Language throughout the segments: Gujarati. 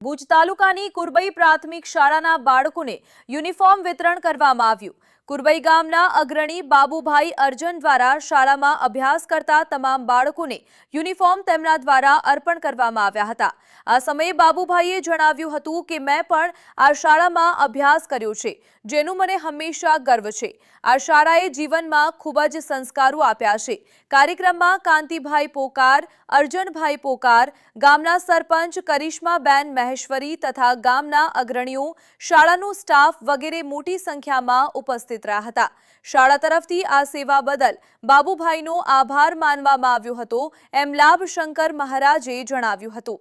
ભુજ તાલુકાની કુરબઈ પ્રાથમિક શાળાના બાળકોને યુનિફોર્મ વિતરણ કરવામાં આવ્યું. કુરબઈ ગામના અગ્રણી બાબુભાઈ અર્જન દ્વારા શાળામાં અભ્યાસ કરતા તમામ બાળકોને યુનિફોર્મ તેમના દ્વારા અર્પણ કરવામાં આવ્યા હતા. આ સમયે બાબુભાઈએ જણાવ્યું હતું કે, મેં પણ આ શાળામાં અભ્યાસ કર્યો છે, જેનું મને હંમેશા ગર્વ છે. આ શાળાએ જીવનમાં ખૂબ જ સંસ્કારો આપ્યા છે. કાર્યક્રમમાં કાંતિભાઈ પોકાર, અર્જનભાઈ પોકાર, ગામના સરપંચ કરિશ્માબેન મહેશ્વરી તથા ગામના અગ્રણીઓ, શાળાનો સ્ટાફ વગેરે મોટી સંખ્યામાં ઉપસ્થિત રહ્યા હતા. શાળા તરફથી આ સેવા બદલ બાબુભાઈનો આભાર માનવામાં આવ્યો હતો, એમ લાભ શંકર મહારાજે જણાવ્યું હતું.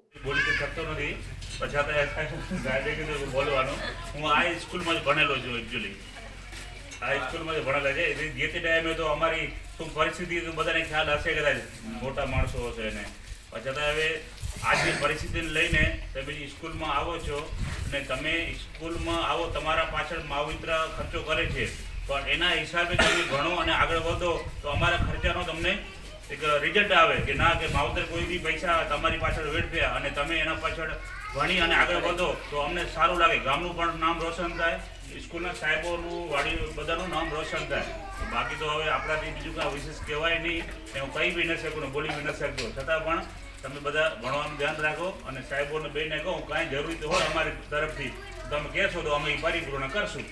હું આ સ્કૂલમાં ભણેલો છું એકચ્યુઅલી આ સ્કૂલમાં જ ભણેલા છે. જે તે તો અમારી ખ્યાલ હશે કદાચ. મોટા માણસો હશે ને પછી હવે આજની પરિસ્થિતિને લઈને તમે સ્કૂલમાં આવો છો અને તમે સ્કૂલમાં આવો, તમારા પાછળ માવિત્ર ખર્ચો કરે છે. પણ એના હિસાબે તમે ભણો અને આગળ વધો, તો અમારા ખર્ચાનો તમને એક રિઝલ્ટ આવે કે ના, કે માવતર કોઈ બી પૈસા તમારી પાછળ વેડફ્યા અને તમે એના પાછળ ભણી અને આગળ વધો, તો અમને સારું લાગે. ગામનું પણ નામ રોશન થાય, સ્કૂલના સાહેબોનું વાડી બધાનું નામ રોશન થાય. બાકી તો હવે આપણાથી બીજું કાંઈ વિશેષ કહેવાય નહીં. હું કહી બી ન શકું બોલી બી ન શકતો છતાં પણ તમે બધા ભણવાનું ધ્યાન રાખો અને સાહેબોને બેને કહો કાંઈ જરૂરી હોય અમારી તરફથી. તમે કહેશો તો અમે એ પરિપૂર્ણ કરશું.